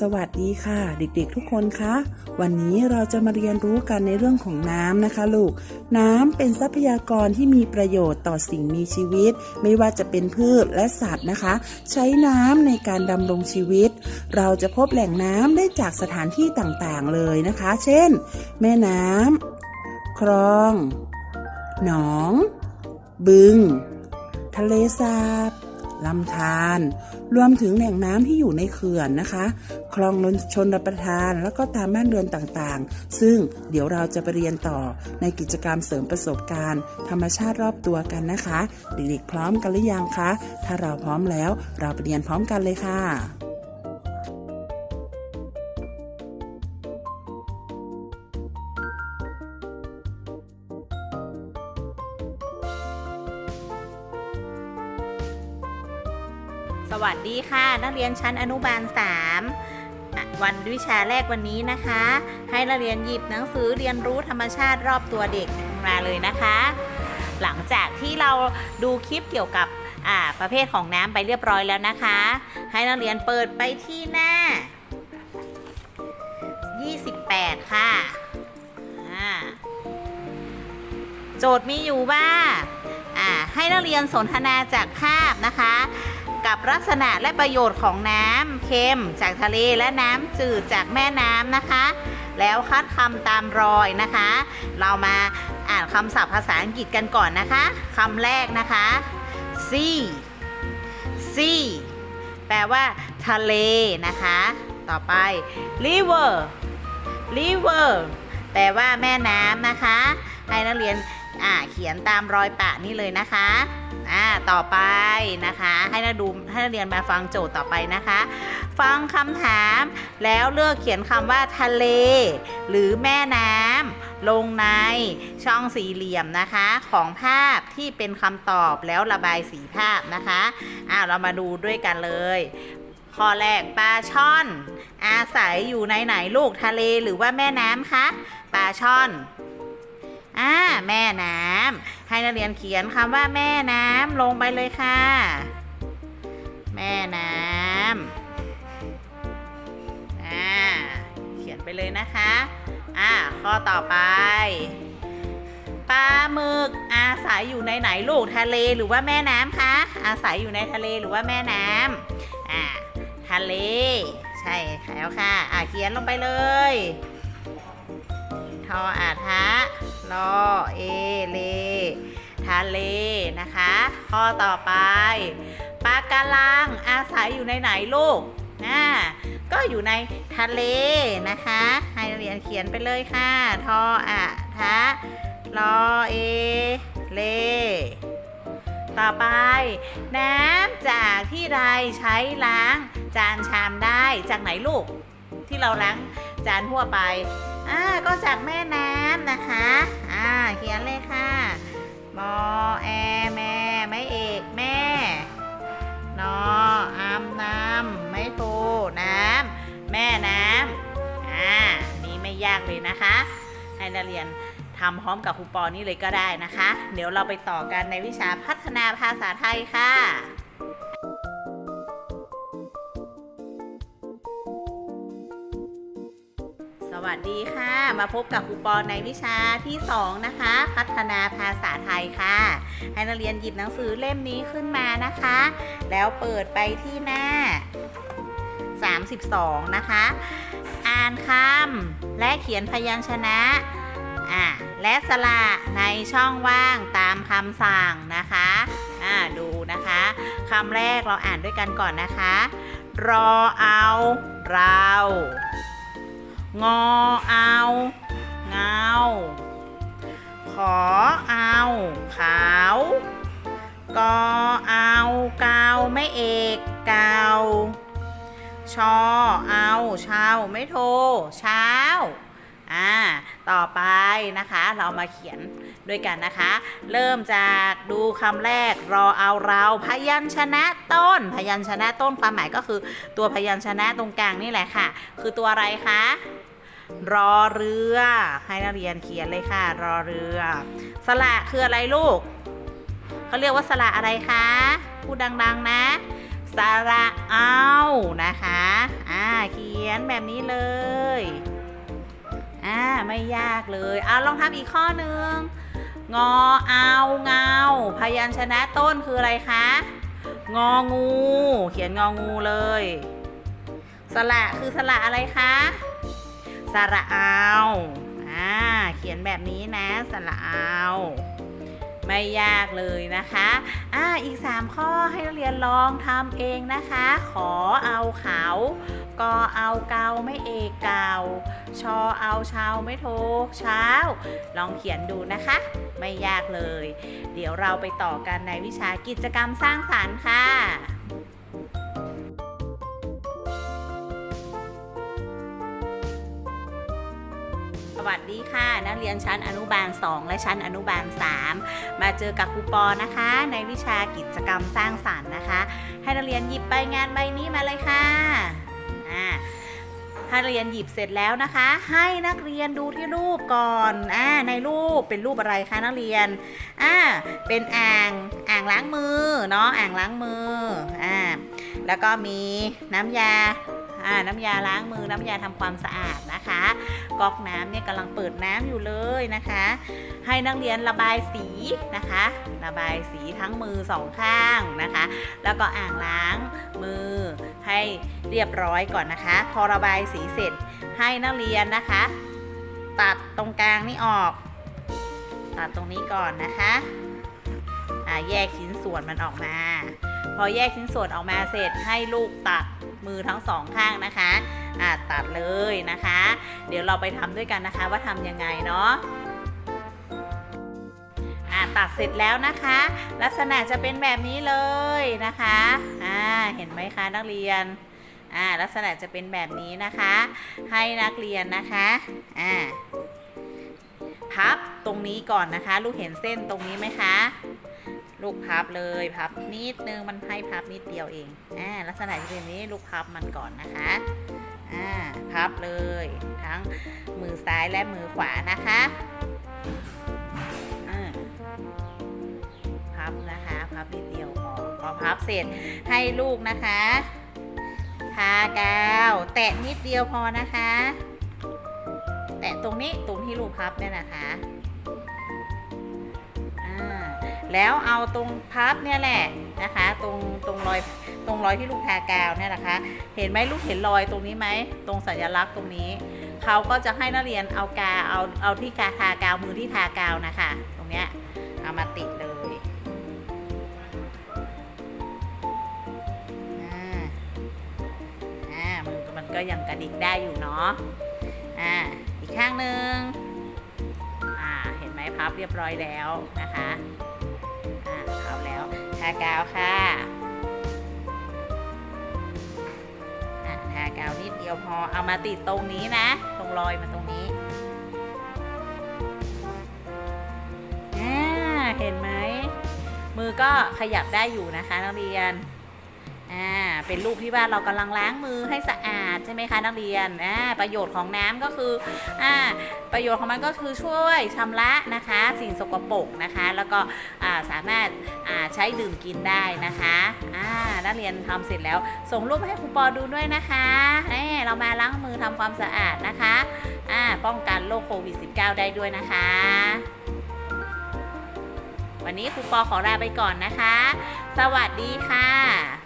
สวัสดีค่ะ เด็กๆทุกคนคะวันนี้เราจะมาเรียนรู้กันในเรื่องของน้ำนะคะลูก น้ำเป็นทรัพยากรที่มีประโยชน์ต่อสิ่งมีชีวิต ไม่ว่าจะเป็นพืชและสัตว์นะคะ ใช้น้ำในการดำรงชีวิต เราจะพบแหล่งน้ำได้จากสถานที่ต่างๆเลยนะคะ เช่น แม่น้ำคลอง หนอง บึง ทะเลสาบ ลำธารรวมถึงแหล่งน้ำที่อยู่ในเขื่อนนะคะ คลองนนชนรับประทาน แล้วก็ตามบ้านเรือนต่างๆ ซึ่งเดี๋ยวเราจะไปเรียนต่อในกิจกรรมเสริมประสบการณ์ ธรรมชาติรอบตัวกันนะคะ เด็กๆพร้อมกันหรือยังคะ ถ้าเราพร้อมแล้วเราไปเรียนพร้อมกันเลยค่ะ สวัสดีค่ะนักเรียนชั้นอนุบาล 3 วันวิชาแรกวันนี้นะคะ ให้นักเรียนหยิบหนังสือเรียนรู้ธรรมชาติรอบตัวเด็กมาเลยนะคะ หลังจากที่เราดูคลิปเกี่ยวกับประเภทของน้ำไปเรียบร้อยแล้วนะคะ ให้นักเรียนเปิดไปที่หน้า 28 ค่ะอ่าโจทย์มีอยู่ว่าให้นักเรียนสนทนาจากภาพนะคะ กับลักษณะและประโยชน์ของน้ำเค็มจากทะเลและน้ำจืดจากแม่น้ำนะคะ แล้วคัดคำตามรอยนะคะ เรามาอ่านคำศัพท์ภาษาอังกฤษกันก่อนนะคะคำแรกนะคะ sea sea แปลว่า ทะเลนะคะ ต่อไป river river แปลว่าแม่น้ำนะคะ ให้นักเรียน อ่าเขียนตามรอยปะนี่เลยนะคะอ่าต่อไปนะคะ ให้นักดูให้นักเรียนมาฟังโจทย์ต่อไปนะคะ ฟังคำถามแล้วเลือกเขียนคำว่าทะเล หรือแม่น้ำลงในช่องสี่เหลี่ยมนะคะ ของภาพที่เป็นคำตอบแล้วระบายสีภาพนะคะอ่าเรามาดูด้วยกันเลยข้อแรกปลาช่อน อาศัยอยู่ในไหนลูกทะเลหรือว่าแม่น้ำคะปลาช่อน อ่าแม่น้ำให้นักเรียนเขียนคำว่าแม่น้ำลงไปเลยค่ะ แม่น้ำอ่าเขียนไปเลยนะคะอ่าข้อต่อไปปลาหมึกอาศัยอยู่ในไหนลูกทะเลหรือว่าแม่น้ำคะอาศัยอยู่ในทะเลหรือว่าแม่น้ำอ่าทะเล ใช่แล้วค่ะอ่าเขียนลงไปเลย ทออาทะ ลอเอเลทะเลนะคะ ข้อต่อไปปลาการังอาศัยอยู่ในไหนลูกนะก็อยู่ในทะเลนะคะ ให้เรียนเขียนไปเลยค่ะ ทออาทะลอเอเลต่อไป น้ำจากที่ใดใช้ล้างจานชามได้จากไหนลูก ที่เราล้างจานทั่วไป อ่าก็จากแม่น้ำนะคะ อ่าเขียนเลยค่ะมอแอแม่ไม่เอกแม่นออามน้ำไม่โทน้ำแม่น้ำอ่านี่ไม่ยากเลยนะคะ ให้นักเรียนทำพร้อมกับครูปอนี่เลยก็ได้นะคะ เดี๋ยวเราไปต่อกันในวิชาพัฒนาภาษาไทยค่ะ สวัสดีค่ะ มาพบกับครูปอในวิชาที่ 2 นะคะ พัฒนาภาษาไทยค่ะ ให้นักเรียนหยิบหนังสือเล่มนี้ขึ้นมานะคะ แล้วเปิดไปที่หน้า 32 นะคะ อ่านคำและเขียนพยัญชนะอ่าและสระในช่องว่างตามคำสั่งนะคะอ่าดูนะคะคำแรกเราอ่านด้วยกันก่อนนะคะ รอเอา เรา งอเอาเงา ขอเอาขาวกอเอาเกาไม่เอกเกาชอเอาเช้าไม่โทเช้าอ่าต่อไปนะคะเรามาเขียนด้วยกันนะคะ เริ่มจากดูคำแรกรอเอาเราพยัญชนะต้น พยัญชนะต้นความหมายก็คือตัวพยัญชนะตรงกลางนี่แหละค่ะ คือตัวอะไรคะ รอเรือ ให้นักเรียนเขียนเลยค่ะ รอเรือ สระคืออะไรลูกเขาเรียกว่าสระอะไรคะพูดดัง ๆ นะสระเอานะคะ อ่า เขียนแบบนี้เลย อ่า ไม่ยากเลย เอาลองทำอีกข้อหนึ่ง งอเอาเงา พยัญชนะต้นคืออะไรคะ งองู เขียนงองูเลย สระคือสระอะไรคะ สระเอาอ่าเขียนแบบนี้นะ สระเอาไม่ยากเลยนะคะอ่าอีก 3 ข้อให้นักเรียนลองทำเองนะคะ ขอเอาเขากอเอาเกาไม่เอกเกาชอเอาเชาไม่โทเช้า ลองเขียนดูนะคะ ไม่ยากเลย เดี๋ยวเราไปต่อกันในวิชากิจกรรมสร้างสารรค์ค่ะ วัสดีค่ะ นักเรียนชั้นอนุบาล 2 และชั้นอนุบาล 3 มาเจอกับครูปอนะคะ ในวิชากิจกรรมสร้างสรรค์นะคะ ให้นักเรียนหยิบใบงานใบนี้มาเลยค่ะอ่าถ้านักเรียนหยิบเสร็จแล้วนะคะ ให้นักเรียนดูที่รูปก่อนอ่าในรูปเป็นรูปอะไรคะนักเรียนอ่าเป็นอ่างอ่างล้างมือเนาะอ่างล้างมืออ่าแล้วก็มีน้ำยาอ่าน้ำยาล้างมือน้ำยาทำความสะอาดนะคะ ก๊อกน้ำเนี่ยกำลังเปิดน้ำอยู่เลยนะคะ ให้นักเรียนระบายสีนะคะ ระบายสีทั้งมือสองข้างนะคะ แล้วก็อ่างล้างมือให้เรียบร้อยก่อนนะคะ พอระบายสีเสร็จให้นักเรียนนะคะ ตัดตรงกลางนี่ออก ตัดตรงนี้ก่อนนะคะอ่าแยกชิ้นส่วนมันออกมา พอแยกชิ้นส่วนออกมาเสร็จให้ลูกตัด มือทั้งสองข้างนะคะอ่าตัดเลยนะคะ เดี๋ยวเราไปทำด้วยกันนะคะว่าทำยังไงเนาะตัดเสร็จแล้วนะคะ ลักษณะจะเป็นแบบนี้เลยนะคะอ่าเห็นไหมคะนักเรียนอ่าลักษณะจะเป็นแบบนี้นะคะ ให้นักเรียนนะคะอ่าพับตรงนี้ก่อนนะคะ ลูกเห็นเส้นตรงนี้ไหมคะ ลูกพับเลยพับนิดนึงมันให้พับนิดเดียวเองอ่าลักษณะจะเป็นแบบนี้ลูกพับมันก่อนนะคะอ่าพับเลย ทั้งมือซ้ายและมือขวานะคะอ่าพับนะคะพับนิดเดียวพอพอพับเสร็จให้ลูกนะคะทากาวแตะนิดเดียวพอนะคะ แตะตรงนี้ตรงที่ลูกพับเนี่ยนะคะ แล้วเอาตรงพับเนี่ยแหละนะคะ ตรงตรงรอยตรงรอยที่ลูกทากาวเนี่ยนะคะ เห็นไหมลูกเห็นรอยตรงนี้ไหมตรงสัญลักษณ์ตรงนี้เขาก็จะให้นักเรียนเอากาเอาเอาที่กาทากาวมือที่ทากาวนะคะ ตรงเนี้ยเอามาติดเลยอ่าอ่ามือมันก็ยังกระดิกได้อยู่เนาะอ่าอีกข้างหนึ่งอ่าเห็นไหมพับเรียบร้อยแล้วนะคะ ทากาวค่ะทากาวนิดเดียวพอเอามาติดตรงนี้นะ ตรงรอยมาตรงนี้อ่เห็นไหมมือก็ขยับได้อยู่นะคะนักเรียน อ่าเป็นรูปที่ว่าเรากำลังล้างมือให้สะอาดใช่ไหมคะนักเรียนอ่าประโยชน์ของน้ำก็คืออ่าประโยชน์ของมันก็คือช่วยชำระนะคะ สิ่งสกปรกนะคะ แล้วก็อ่าสามารถอ่าใช้ดื่มกินได้นะคะอ่านักเรียนทำเสร็จแล้ว ส่งรูปให้ครูปอดูด้วยนะคะเอ้เรามาล้างมือทำความสะอาดนะคะอ่าป้องกันโรคโควิด -19 ได้ด้วยนะคะวันนี้ครูปอขอลาไปก่อนนะคะ สวัสดีค่ะ